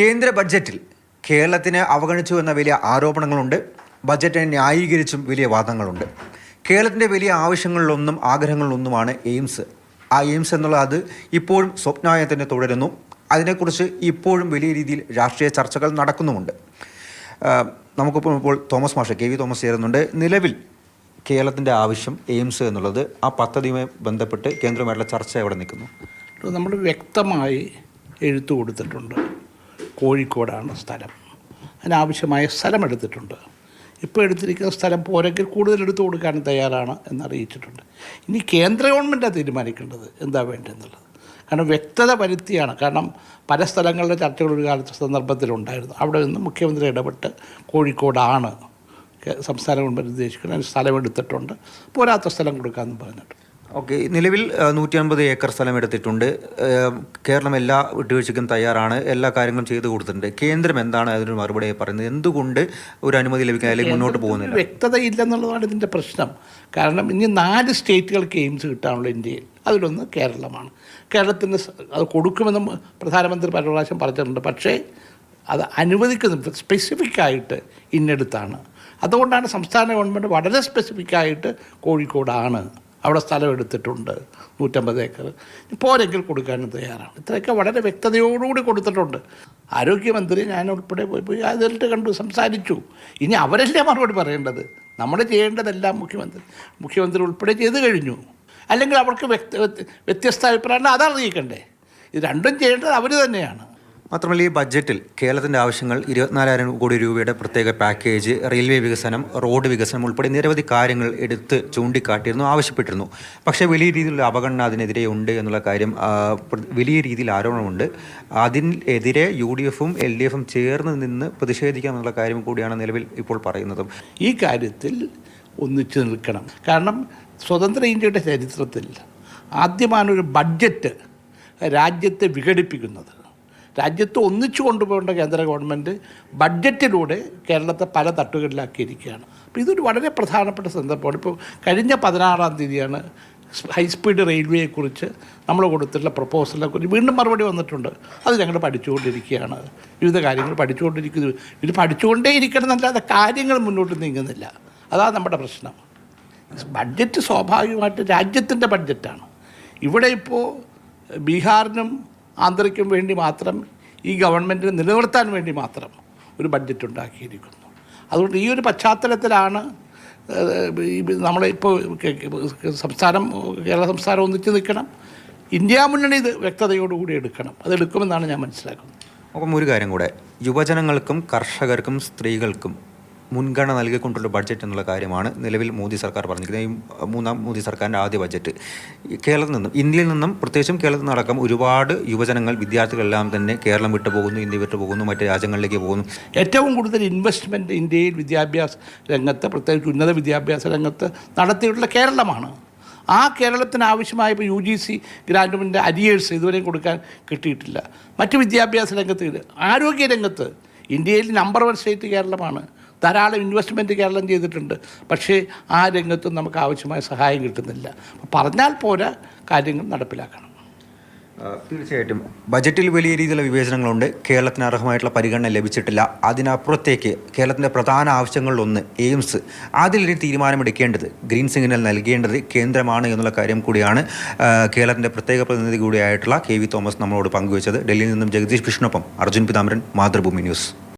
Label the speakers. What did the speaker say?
Speaker 1: കേന്ദ്ര ബഡ്ജറ്റിൽ കേരളത്തിന് അവഗണിച്ചു എന്ന വലിയ ആരോപണങ്ങളുണ്ട്. ബജറ്റിനെ ന്യായീകരിച്ചും വലിയ വാദങ്ങളുണ്ട്. കേരളത്തിന്റെ വലിയ ആവശ്യങ്ങളിലൊന്നും ആഗ്രഹങ്ങളിലൊന്നുമാണ് എയിംസ്. ആ എയിംസ് എന്നുള്ള അത് ഇപ്പോഴും സ്വപ്നമായി തന്നെ തുടരുന്നു. അതിനെക്കുറിച്ച് ഇപ്പോഴും വലിയ രീതിയിൽ രാഷ്ട്രീയ ചർച്ചകൾ നടക്കുന്നുമുണ്ട്. നമുക്കിപ്പോൾ ഇപ്പോൾ തോമസ് മാഷ കെ വി തോമസ് ചേരുന്നുണ്ട്. നിലവിൽ കേരളത്തിന്റെ ആവശ്യം എയിംസ് എന്നുള്ളത് ആ പദ്ധതിയുമായി ബന്ധപ്പെട്ട് കേന്ദ്രമായിട്ടുള്ള ചർച്ച എവിടെ നിൽക്കുന്നു?
Speaker 2: നമ്മൾ വ്യക്തമായി എഴുത്തു കൊടുത്തിട്ടുണ്ട്. കോഴിക്കോടാണ് സ്ഥലം. അതിനാവശ്യമായ സ്ഥലം എടുത്തിട്ടുണ്ട് ഇപ്പോൾ എടുത്തിരിക്കുന്ന സ്ഥലം പോരെങ്കിൽ കൂടുതൽ എടുത്തു കൊടുക്കാൻ തയ്യാറാണ് എന്നറിയിച്ചിട്ടുണ്ട്. ഇനി കേന്ദ്ര ഗവൺമെന്റാണ് തീരുമാനിക്കേണ്ടത് എന്താ വേണ്ടതെന്നുള്ളത്? കാരണം വ്യക്തത വരുത്തിയാണ്. കാരണം പല സ്ഥലങ്ങളിലെ ചർച്ചകൾ ഒരു കാലത്ത് സന്ദർഭത്തിലുണ്ടായിരുന്നു. അവിടെ നിന്ന് മുഖ്യമന്ത്രി ഇടപെട്ട് കോഴിക്കോടാണ് സംസ്ഥാന ഗവൺമെന്റ് ഉദ്ദേശിക്കുന്നത്. അതിന് സ്ഥലം എടുത്തിട്ടുണ്ട് പോരാത്ത സ്ഥലം കൊടുക്കാമെന്ന് പറഞ്ഞിട്ടുണ്ട്.
Speaker 1: ഓക്കെ നിലവിൽ നൂറ്റി അൻപത് ഏക്കർ സ്ഥലം എടുത്തിട്ടുണ്ട്. കേരളം എല്ലാ വിട്ടുവീഴ്ചയ്ക്കും തയ്യാറാണ്. എല്ലാ കാര്യങ്ങളും ചെയ്തു കൊടുത്തിട്ടുണ്ട്. കേന്ദ്രം എന്താണ് അതിനൊരു മറുപടി പറയുന്നത്? എന്തുകൊണ്ട് ഒരു അനുമതി ലഭിക്കാൻ അല്ലെങ്കിൽ മുന്നോട്ട് പോകുന്നില്ല?
Speaker 2: വ്യക്തതയില്ലെന്നുള്ളതാണ് ഇതിന്റെ പ്രശ്നം. കാരണം ഇനി നാല് സ്റ്റേറ്റുകൾക്ക് ഗെയിംസ് കിട്ടാനുള്ള ഇന്ത്യയിൽ. അതിലൊന്ന് കേരളമാണ്. കേരളത്തിന് അത് കൊടുക്കുമെന്ന് പ്രധാനമന്ത്രി പല പ്രാവശ്യം പറഞ്ഞിട്ടുണ്ട്. പക്ഷേ അത് അനുവദിക്കുന്ന സ്പെസിഫിക് ആയിട്ട് ഇന്നടുത്താണ്. അതുകൊണ്ടാണ് സംസ്ഥാന ഗവൺമെന്റ് വളരെ സ്പെസിഫിക്കായിട്ട് കോഴിക്കോടാണ്. അവിടെ സ്ഥലം എടുത്തിട്ടുണ്ട് നൂറ്റമ്പത് ഏക്കർ. പോരെങ്കിൽ കൊടുക്കാനും തയ്യാറാണ്. ഇത്രയൊക്കെ വളരെ വ്യക്തതയോടുകൂടി കൊടുത്തിട്ടുണ്ട്. ആരോഗ്യമന്ത്രി ഞാൻ ഉൾപ്പെടെ പോയി പോയി അതിലിട്ട് കണ്ടു സംസാരിച്ചു. ഇനി അവരല്ലേ മറുപടി പറയേണ്ടത്? നമ്മൾ ചെയ്യേണ്ടതെല്ലാം മുഖ്യമന്ത്രി മുഖ്യമന്ത്രി ഉൾപ്പെടെ ചെയ്തു കഴിഞ്ഞു. അല്ലെങ്കിൽ അവർക്ക് വ്യത്യസ്ത അഭിപ്രായം അതറിയിക്കണ്ടേ? ഇത് രണ്ടും ചെയ്യേണ്ടത് അവർ തന്നെയാണ്.
Speaker 1: മാത്രമല്ല ഈ ബഡ്ജറ്റിൽ കേരളത്തിന്റെ ആവശ്യങ്ങൾ ഇരുപത്തിനാലായിരം കോടി രൂപയുടെ പ്രത്യേക പാക്കേജ് റെയിൽവേ വികസനം റോഡ് വികസനം ഉൾപ്പെടെ നിരവധി കാര്യങ്ങൾ എടുത്ത് ചൂണ്ടിക്കാട്ടിയിരുന്നു ആവശ്യപ്പെട്ടിരുന്നു. പക്ഷേ വലിയ രീതിയിലുള്ള അവഗണന അതിനെതിരെ ഉണ്ട് എന്നുള്ള കാര്യം വലിയ രീതിയിൽ ആരോപണമുണ്ട്. അതിനെതിരെ യു ഡി എഫും എൽ ഡി എഫും ചേർന്ന് നിന്ന് പ്രതിഷേധിക്കാം എന്നുള്ള കാര്യം കൂടിയാണ് നിലവിൽ ഇപ്പോൾ പറയുന്നതും.
Speaker 2: ഈ കാര്യത്തിൽ ഒന്നിച്ചു നിൽക്കണം. കാരണം സ്വതന്ത്ര ഇന്ത്യയുടെ ചരിത്രത്തിൽ ആദ്യമാണ് ഒരു ബഡ്ജറ്റ് രാജ്യത്തെ വിഘടിപ്പിക്കുന്നത്. രാജ്യത്ത് ഒന്നിച്ചു കൊണ്ടുപോകേണ്ട കേന്ദ്ര ഗവൺമെന്റ് ബഡ്ജറ്റിലൂടെ കേരളത്തെ പല തട്ടുകളിലാക്കിയിരിക്കുകയാണ് അപ്പോൾ ഇതൊരു വളരെ പ്രധാനപ്പെട്ട സന്ദർഭമാണ്. ഇപ്പോൾ കഴിഞ്ഞ പതിനാറാം തീയതിയാണ് ഹൈസ്പീഡ് റെയിൽവേയെക്കുറിച്ച് നമ്മൾ കൊടുത്തിട്ടുള്ള പ്രപ്പോസലിനെ കുറിച്ച് വീണ്ടും മറുപടി വന്നിട്ടുണ്ട്. അത് ഞങ്ങൾ പഠിച്ചുകൊണ്ടിരിക്കുകയാണ്. വിവിധ കാര്യങ്ങൾ പഠിച്ചുകൊണ്ടിരിക്കുന്നു. ഇത് പഠിച്ചുകൊണ്ടേ ഇരിക്കണം എന്നല്ലാതെ കാര്യങ്ങൾ മുന്നോട്ട് നീങ്ങുന്നില്ല. അതാണ് നമ്മുടെ പ്രശ്നം. ബഡ്ജറ്റ് സ്വാഭാവികമായിട്ട് രാജ്യത്തിന്റെ ബഡ്ജറ്റാണ്. ഇവിടെ ഇപ്പോൾ ബീഹാറിനും ആന്ധ്രയ്ക്കും വേണ്ടി മാത്രം ഈ ഗവൺമെന്റിനെ നിലനിർത്താൻ വേണ്ടി മാത്രം ഒരു ബഡ്ജറ്റ് ഉണ്ടാക്കിയിരിക്കുന്നു. അതുകൊണ്ട് ഈ ഒരു പശ്ചാത്തലത്തിലാണ് നമ്മളിപ്പോൾ സംസ്ഥാനം കേരള സംസ്ഥാനം ഒന്നിച്ച് നിൽക്കണം. ഇന്ത്യ മുന്നണി ഇത് വ്യക്തതയോടുകൂടി എടുക്കണം. അതെടുക്കുമെന്നാണ് ഞാൻ മനസ്സിലാക്കുന്നത്.
Speaker 1: അപ്പം ഒരു കാര്യം കൂടെ. യുവജനങ്ങൾക്കും കർഷകർക്കും സ്ത്രീകൾക്കും മുൻഗണന നൽകിക്കൊണ്ടുള്ള ബഡ്ജറ്റ് എന്നുള്ള കാര്യമാണ് നിലവിൽ മോദി സർക്കാർ പറഞ്ഞിരിക്കുന്നത്. ഈ മൂന്നാം മോദി സർക്കാരിന്റെ ആദ്യ ബഡ്ജറ്റ് കേരളത്തിൽ നിന്നും ഇന്ത്യയിൽ നിന്നും പ്രത്യേകിച്ചും കേരളത്തിൽ നിന്നടക്കം ഒരുപാട് യുവജനങ്ങൾ വിദ്യാർത്ഥികളെല്ലാം തന്നെ കേരളം വിട്ടു പോകുന്നു ഇന്ത്യ വിട്ടു പോകുന്നു മറ്റ് രാജ്യങ്ങളിലേക്ക് പോകുന്നു.
Speaker 2: ഏറ്റവും കൂടുതൽ ഇൻവെസ്റ്റ്മെന്റ് ഇന്ത്യയിൽ വിദ്യാഭ്യാസ രംഗത്ത് പ്രത്യേകിച്ച് ഉന്നത വിദ്യാഭ്യാസ രംഗത്ത് നടത്തിയിട്ടുള്ള കേരളമാണ്. ആ കേരളത്തിന് ആവശ്യമായ ഇപ്പോൾ യു ജി സി ഗ്രാൻഡുമിന്റെ അരിയേഴ്സ് ഇതുവരെയും കൊടുക്കാൻ കിട്ടിയിട്ടില്ല. മറ്റ് വിദ്യാഭ്യാസ രംഗത്ത് ആരോഗ്യ രംഗത്ത് ഇന്ത്യയിൽ നമ്പർ വൺ സ്റ്റേറ്റ് കേരളമാണ്. ധാരാളം ഇൻവെസ്റ്റ്മെന്റ് കേരളം ചെയ്തിട്ടുണ്ട്. പക്ഷേ ആ രംഗത്തും നമുക്ക് ആവശ്യമായ സഹായം കിട്ടുന്നില്ല. പറഞ്ഞാൽ പോരാ കാര്യങ്ങൾ നടപ്പിലാക്കണം.
Speaker 1: തീർച്ചയായിട്ടും. ബജറ്റിൽ വലിയ രീതിയിലുള്ള വിവേചനങ്ങളുണ്ട്. കേരളത്തിന് അർഹമായിട്ടുള്ള പരിഗണന ലഭിച്ചിട്ടില്ല. അതിനപ്പുറത്തേക്ക് കേരളത്തിന്റെ പ്രധാന ആവശ്യങ്ങളിലൊന്ന് എയിംസ്. അതിലൊരു തീരുമാനമെടുക്കേണ്ടത് ഗ്രീൻ സിഗ്നൽ നൽകേണ്ടത് കേന്ദ്രമാണ് എന്നുള്ള കാര്യം കൂടിയാണ്. കേരളത്തിന്റെ പ്രത്യേക പ്രതിനിധി കൂടിയായിട്ടുള്ള കെ വി തോമസ് നമ്മളോട് പങ്കുവച്ചത്. ഡൽഹിയിൽ നിന്നും ജഗദീഷ് കൃഷ്ണൊപ്പം അർജുൻ പിതാമരൻ മാതൃഭൂമി ന്യൂസ്.